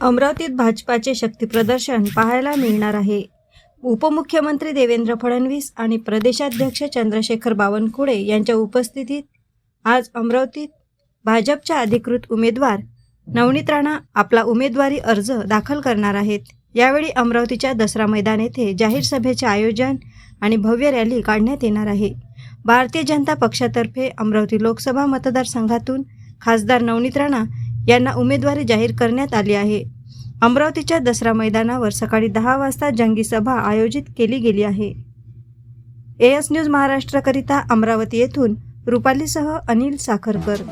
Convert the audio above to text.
अमरावतीत भाजपाचे शक्तीप्रदर्शन पाहायला मिळणार आहे. उपमुख्यमंत्री देवेंद्र फडणवीस आणि प्रदेशाध्यक्ष चंद्रशेखर बावनकुळे यांच्या उपस्थितीत आज अमरावतीत भाजपच्या अधिकृत उमेदवार नवनीत राणा आपला उमेदवारी अर्ज दाखल करणार आहेत. यावेळी अमरावतीच्या दसरा मैदान येथे जाहीर सभेचे आयोजन आणि भव्य रॅली काढण्यात येणार आहे. भारतीय जनता पक्षातर्फे अमरावती लोकसभा मतदारसंघातून खासदार नवनीत राणा यांना उमेदवारी जाहीर करण्यात आली आहे. अमरावतीच्या दसरा मैदानावर सकाळी दहा वाजता जंगी सभा आयोजित केली गेली आहे. एएस न्यूज महाराष्ट्राकरिता अमरावती येथून रुपालीसह अनिल साखरकर.